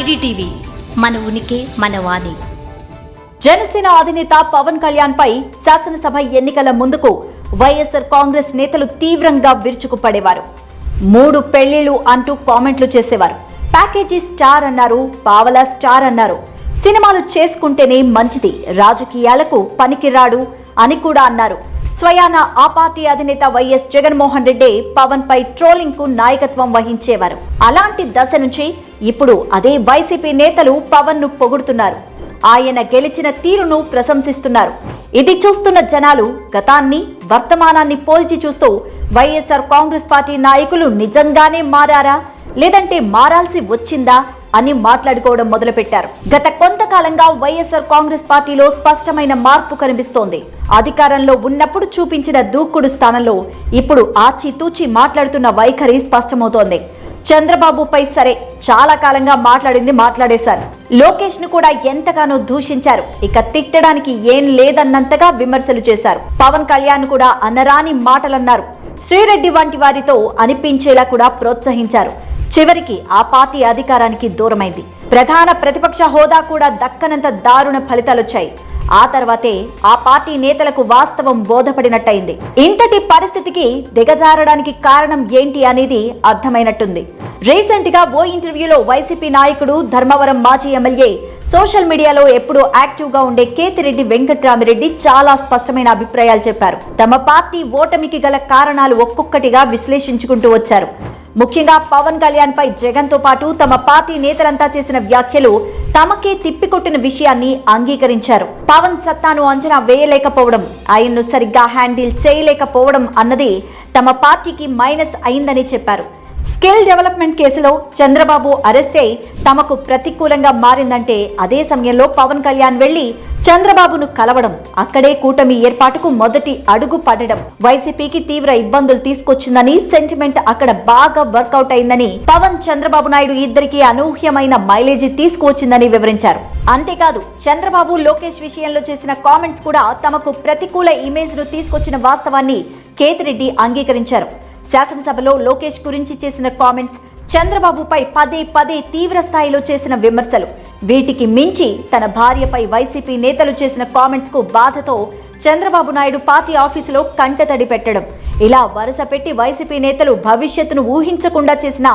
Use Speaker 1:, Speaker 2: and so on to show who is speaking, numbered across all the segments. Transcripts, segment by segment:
Speaker 1: IDTV మన ఉనికి మన వాణి.
Speaker 2: జనసేన అధినేత పవన్ కళ్యాణ్ పై శాసనసభ ఎన్నికల ముందుకు వైఎస్ఆర్ కాంగ్రెస్ నేతలు తీవ్రంగా విరుచుకుపడేవారు. మూడు పెళ్ళిళ్ళు అంటూ కామెంట్లు చేసేవారు. ప్యాకేజీ స్టార్ అన్నారు పావలా స్టార్ అన్నారు. సినిమాలు చేసుకుంటేనే మంచిది రాజకీయాలకు పనికిరాడు అని కూడా అన్నారు. స్వయాన ఆ పార్టీ అధినేత వైఎస్ జగన్మోహన్ రెడ్డి పవన్ పై ట్రోలింగ్కు నాయకత్వం వహించేవారు. అలాంటి దశ నుంచి ఇప్పుడు అదే వైసీపీ నేతలు పవన్ను పొగుడుతున్నారు. ఆయన గెలిచిన తీరును ప్రశంసిస్తున్నారు. ఇది చూస్తున్న జనాలు గతాన్ని వర్తమానాన్ని పోల్చి చూస్తూ వైఎస్ఆర్ కాంగ్రెస్ పార్టీ నాయకులు నిజంగానే మారారా? లేదంటే మారాల్సి వచ్చిందా? అని మాట్లాడుకోవడం మొదలుపెట్టారు. గత కొంతకాలంగా వైఎస్ఆర్ కాంగ్రెస్ పార్టీలో స్పష్టమైన మార్పు కనిపిస్తోంది. అధికారంలో ఉన్నప్పుడు చూపించిన దూకుడు స్థానంలో ఇప్పుడు ఆచితూచి మాట్లాడుతున్న వైఖరి స్పష్టమవుతోంది. చంద్రబాబుపై సరే చాలా కాలంగా మాట్లాడింది మాట్లాడేశారు. లోకేష్ను కూడా ఎంతగానో దూషించారు. ఇక తిట్టడానికి ఏం లేదన్నంతగా విమర్శలు చేశారు. పవన్ కళ్యాణ్ కూడా అనరాని మాటలన్నారు. శ్రీరెడ్డి వంటి వారితో అనిపించేలా కూడా ప్రోత్సహించారు. చివరికి ఆ పార్టీ అధికారానికి దూరమైంది. ప్రధాన ప్రతిపక్ష హోదా కూడా దక్కనంత దారుణ ఫలితాలొచ్చాయి. ఆ తర్వాతే ఆ పార్టీ నేతలకు వాస్తవం బోధపడినట్టయింది. ఇంతటి పరిస్థితికి దిగజారడానికి కారణం ఏంటి అనేది అర్థమైనట్టుంది. రీసెంట్గా ఓ ఇంటర్వ్యూలో వైసీపీ నాయకుడు ధర్మవరం మాజీ ఎమ్మెల్యే సోషల్ మీడియాలో ఎప్పుడూ యాక్టివ్గా ఉండే కేతిరెడ్డి వెంకట్రామిరెడ్డి చాలా స్పష్టమైన అభిప్రాయాలు చెప్పారు. తమ పార్టీ ఓటమికి గల కారణాలు ఒక్కొక్కటిగా విశ్లేషించుకుంటూ వచ్చారు. ముఖ్యంగా పవన్ కళ్యాణ్ పై జగన్తో పాటు తమ పార్టీ నేతలంతా చేసిన వ్యాఖ్యలు తమకే తిప్పికొట్టిన విషయాన్ని అంగీకరించారు. పవన్ సత్తాను అంచనా వేయలేకపోవడం ఆయన్ను సరిగ్గా హ్యాండిల్ చేయలేకపోవడం అన్నది తమ పార్టీకి మైనస్ అయిందని చెప్పారు. స్కిల్ డెవలప్మెంట్ కేసులో చంద్రబాబు అరెస్ట్ అయి తమకు ప్రతికూలంగా మారిందంటే అదే సమయంలో పవన్ కళ్యాణ్ వెళ్ళి చంద్రబాబును కలవడం అక్కడే కూటమి ఏర్పాటుకు మొదటి అడుగు పడడం వైసీపీకి తీవ్ర ఇబ్బందులు తీసుకొచ్చిందని సెంటిమెంట్ అక్కడ బాగా వర్కౌట్ అయిందని పవన్ చంద్రబాబు నాయుడు ఇద్దరికి అనూహ్యమైన మైలేజీ తీసుకువచ్చిందని వివరించారు. అంతేకాదు చంద్రబాబు లోకేష్ విషయంలో చేసిన కామెంట్స్ కూడా తమకు ప్రతికూల ఇమేజ్ను తీసుకొచ్చిన వాస్తవాన్ని కేతిరెడ్డి అంగీకరించారు. శాసనసభలో లోకేష్ గురించి చేసిన కామెంట్స్ చంద్రబాబుపై పదే పదే తీవ్ర స్థాయిలో చేసిన విమర్శలు. వీటికి మించి తన భార్యపై వైసీపీ నేతలు చేసిన కామెంట్స్కు బాధతో చంద్రబాబు నాయుడు పార్టీ ఆఫీసులో కంటతడి పెట్టడం. ఇలా వరుస పెట్టి వైసీపీ నేతలు భవిష్యత్తును ఊహించకుండా చేసిన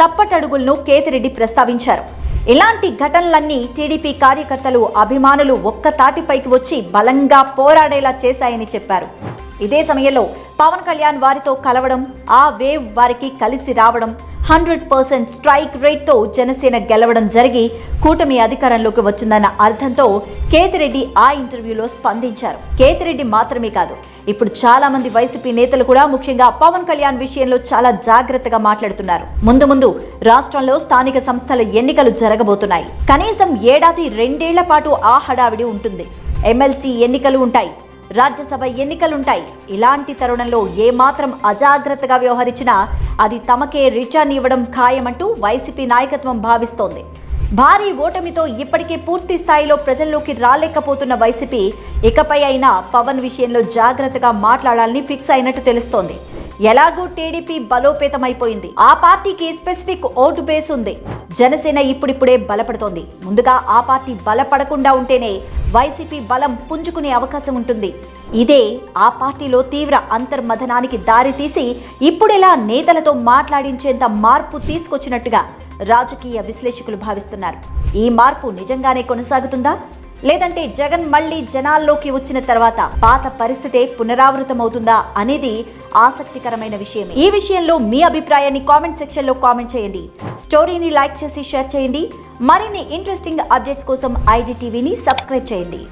Speaker 2: తప్పటడుగులను కేతిరెడ్డి ప్రస్తావించారు. ఇలాంటి ఘటనలన్నీ టీడీపీ కార్యకర్తలు అభిమానులు ఒక్క తాటిపైకి వచ్చి బలంగా పోరాడేలా చేశాయని చెప్పారు. ఇదే సమయంలో పవన్ కళ్యాణ్ వారితో కలవడం ఆ వేవ్ వారికి కలిసి రావడం హండ్రెడ్ పర్సెంట్ స్ట్రైక్ రేట్తో జనసేన గెలవడం జరిగి కూటమి అధికారంలోకి వచ్చిందన్న అర్థంతో కేతిరెడ్డి ఆ ఇంటర్వ్యూలో స్పందించారు. కేతిరెడ్డి మాత్రమే కాదు ఇప్పుడు చాలా మంది వైసీపీ నేతలు కూడా ముఖ్యంగా పవన్ కళ్యాణ్ విషయంలో చాలా జాగ్రత్తగా మాట్లాడుతున్నారు. ముందు ముందు రాష్ట్రంలో స్థానిక సంస్థల ఎన్నికలు జరగబోతున్నాయి. కనీసం ఏడాది రెండేళ్ళ పాటు ఆ హడావిడి ఉంటుంది. ఎమ్మెల్సీ ఎన్నికలు ఉంటాయి. రాజ్యసభ ఎన్నికలుంటాయి. ఇలాంటి తరుణంలో ఏమాత్రం అజాగ్రత్తగా వ్యవహరించినా అది తమకే రిటర్న్ ఇవ్వడం ఖాయమంటూ వైసీపీ నాయకత్వం భావిస్తోంది. భారీ ఓటమితో ఇప్పటికే పూర్తి స్థాయిలో ప్రజల్లోకి రాలేకపోతున్న వైసీపీ ఇకపై అయినా పవన్ విషయంలో జాగ్రత్తగా మాట్లాడాలని ఫిక్స్ అయినట్టు తెలుస్తోంది. ఎలాగూ టీడీపీ బలోపేతమైపోయింది. ఆ పార్టీకి స్పెసిఫిక్ ఓటు బేస్ ఉంది. జనసేన ఇప్పుడిప్పుడే బలపడుతోంది. ముందుగా ఆ పార్టీ బలపడకుండా ఉంటేనే వైసీపీ బలం పుంజుకునే అవకాశం ఉంటుంది. ఇదే ఆ పార్టీలో తీవ్ర అంతర్మథనానికి దారితీసి ఇప్పుడెలా నేతలతో మాట్లాడించేంత మార్పు తీసుకొచ్చినట్టుగా రాజకీయ విశ్లేషకులు భావిస్తున్నారు. ఈ మార్పు నిజంగానే కొనసాగుతుందా? లేదంటే జగన్ మళ్ళీ జనాల్లోకి వచ్చిన తర్వాత పాత పరిస్థితే పునరావృతమవుతుందా అనేది ఆసక్తికరమైన విషయం ఈ విషయంలో మీ అభిప్రాయాన్ని కామెంట్ సెక్షన్లో కామెంట్ చేయండి. స్టోరీని లైక్ చేసి షేర్ చేయండి. మరిన్ని ఇంట్రెస్టింగ్ అప్డేట్స్ కోసం ఐడి టీవీని సబ్స్క్రైబ్ చేయండి.